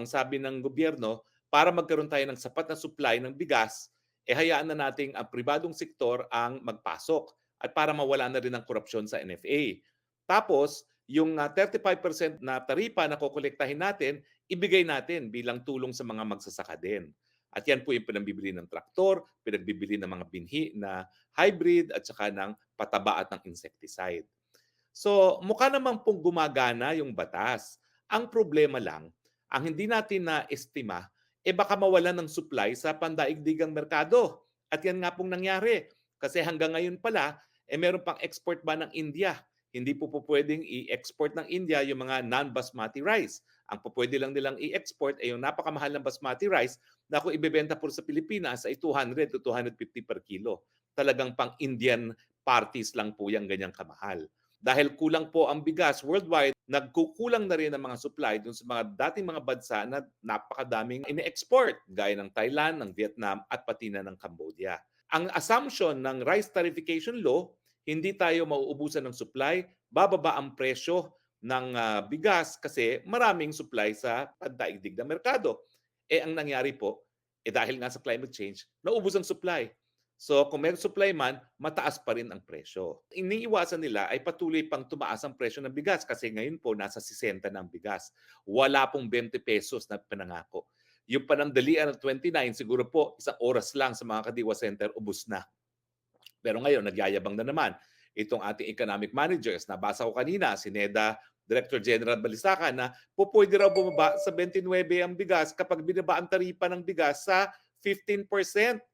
ang sabi ng gobyerno, para magkaroon tayo ng sapat na supply ng bigas, eh hayaan na nating ang pribadong sektor ang magpasok at para mawala na rin ang korupsyon sa NFA. Tapos, yung ah, 35% na taripa na kokolektahin natin, ibigay natin bilang tulong sa mga magsasaka din. At yan po yung pinagbibili ng traktor, pinagbibili ng mga binhi na hybrid at saka ng pataba at ng insecticide. So, mukha naman pong gumagana yung batas. Ang problema lang, ang hindi natin na-estima, eh baka mawalan ng supply sa pandaigdigang merkado. At yan nga pong nangyari. Kasi hanggang ngayon pala, eh meron pang export ba ng India. Hindi po po pwedeng i-export ng India yung mga non-basmati rice. Ang po pwede lang nilang i-export ay yung napakamahal ng basmati rice na kung ibebenta po sa Pilipinas ay 200 to 250 per kilo. Talagang pang Indian parties lang po yung ganyang kamahal. Dahil kulang po ang bigas worldwide, nagkukulang na rin ang mga supply dun sa mga dating mga bansa na napakadaming ine-export gaya ng Thailand, ng Vietnam at pati na ng Cambodia. Ang assumption ng rice tarification law, hindi tayo mauubusan ng supply, bababa ang presyo ng ah, bigas kasi maraming supply sa pandaigdig na merkado. Eh ang nangyari po, eh dahil nga sa climate change, naubos ang supply. So kung may supply man, mataas pa rin ang presyo. Iniiwasan nila ay patuloy pang tumaas ang presyo ng bigas kasi ngayon po nasa 60 na ang bigas. Wala pong 20 pesos na pinangako. Yung panandalian ng 29, siguro po isang oras lang sa mga kadiwa center, ubus na. Pero ngayon, nagyayabang na naman itong ating economic managers. Nabasa ko kanina, si Neda Director General Balisacan na po pwede raw bumaba sa 29 ang bigas kapag binaba ang taripa ng bigas sa 15%.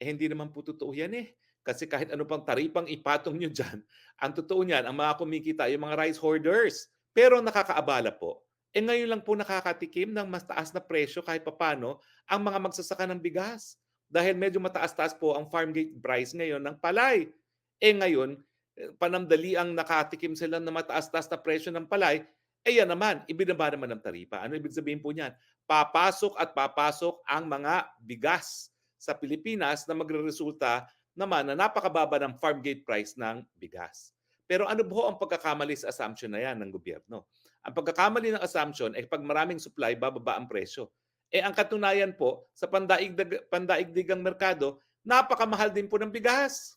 Eh, hindi naman po totoo yan eh. Kasi kahit ano pang taripang ipatong nyo dyan, ang totoo niyan, ang mga kumikita, yung mga rice hoarders. Pero nakakaabala po. Eh ngayon lang po nakakatikim ng mas taas na presyo kahit papano ang mga magsasaka ng bigas. Dahil medyo mataas-taas po ang farm gate price ngayon ng palay. Eh ngayon, eh, panamdali ang nakatikim sila ng mataas-taas na presyo ng palay, eh yan naman, ibinaba naman ng taripa. Ano ibig sabihin po niyan? Papasok at papasok ang mga bigas sa Pilipinas na magre-resulta naman na napakababa ng farm gate price ng bigas. Pero ano po ang pagkakamali sa assumption na yan ng gobyerno? Ang pagkakamali ng assumption ay pag maraming supply, bababa ang presyo. Eh ang katunayan po, sa pandaigdig, pandaigdigang merkado, napakamahal din po ng bigas.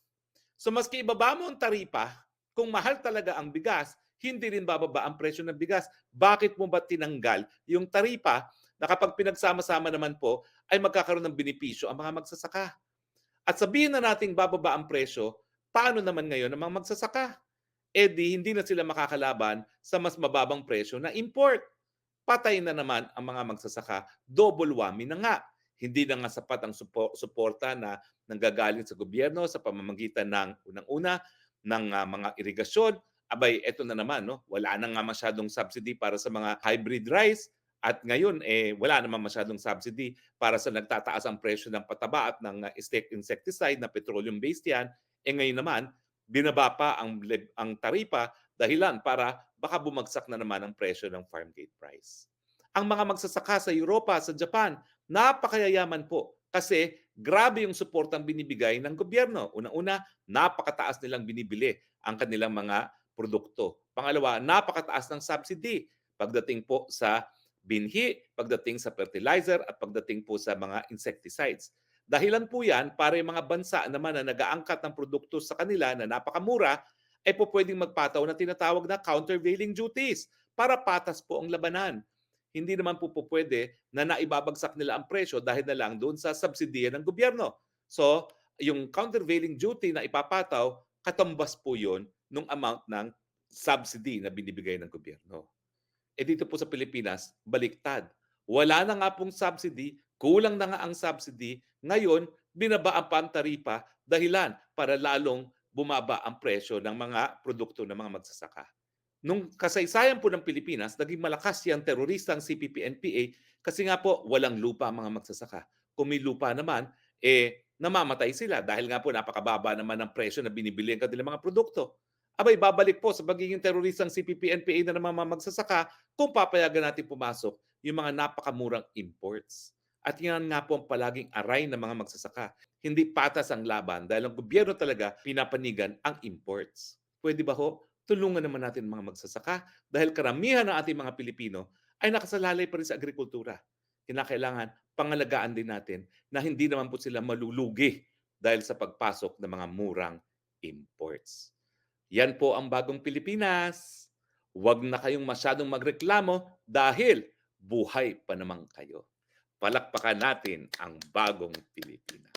So maski ibaba mo ang taripa, kung mahal talaga ang bigas, hindi rin bababa ang presyo ng bigas. Bakit mo ba tinanggal yung taripa na kapag pinagsama-sama naman po ay magkakaroon ng benepisyo ang mga magsasaka? At sabihin na nating bababa ang presyo, paano naman ngayon ang mga magsasaka? Eh di hindi na sila makakalaban sa mas mababang presyo na import. Patay na naman ang mga magsasaka, double whammy na nga. Hindi na nga sapat ang supo- suporta na nanggagaling sa gobyerno sa pamamagitan ng unang-una ng ah, mga irigasyon. Abay, eto na naman, no? wala na nga masyadong subsidy para sa mga hybrid rice. At ngayon, eh, wala naman masyadong subsidy para sa nagtataas ang presyo ng pataba at ng insect- insecticide na petroleum-based yan. Eh ngayon naman, binaba pa ang, ang taripa dahilan para baka bumagsak na naman ang presyo ng farm gate price. Ang mga magsasaka sa Europa, sa Japan, napakayayaman po kasi grabe yung suportang binibigay ng gobyerno. Una-una, napakataas nilang binibili ang kanilang mga produkto. Pangalawa, napakataas ng subsidy pagdating po sa binhi, pagdating sa fertilizer at pagdating po sa mga insecticides. Dahilan po yan para yung mga bansa naman na nag-aangkat ng produkto sa kanila na napakamura ay po pwedeng magpataw na tinatawag na countervailing duties para patas po ang labanan. Hindi naman po po pwede na naibabagsak nila ang presyo dahil na lang doon sa subsidiya ng gobyerno. So, yung countervailing duty na ipapataw, katambas po yun nung amount ng subsidy na binibigay ng gobyerno. Eh dito po sa Pilipinas, baliktad. Wala na nga pong subsidy, kulang na nga ang subsidy. Ngayon, binabaan pa ang taripa dahilan para lalong bumaba ang presyo ng mga produkto ng mga magsasaka. Nung kasaysayan po ng Pilipinas, naging malakas yung teroristang CPP-NPA kasi nga po walang lupa ang mga magsasaka. Kung may lupa naman, eh namamatay sila dahil nga po napakababa naman ng presyo na binibili ang kanilang mga produkto. Abay, babalik po sa pagiging teroristang CPP-NPA na naman magsasaka kung papayagan natin pumasok yung mga napakamurang imports. At yan nga po ang palaging aray ng mga magsasaka. Hindi patas ang laban dahil ang gobyerno talaga pinapanigan ang imports. Pwede ba ho? Tulungan naman natin mga magsasaka dahil karamihan ng ating mga Pilipino ay nakasalalay pa rin sa agrikultura. Kinakailangan pangalagaan din natin na hindi naman po sila malulugi dahil sa pagpasok ng mga murang imports. Yan po ang bagong Pilipinas. Huwag na kayong masyadong magreklamo dahil buhay pa naman kayo. Palakpakan natin ang bagong Pilipinas.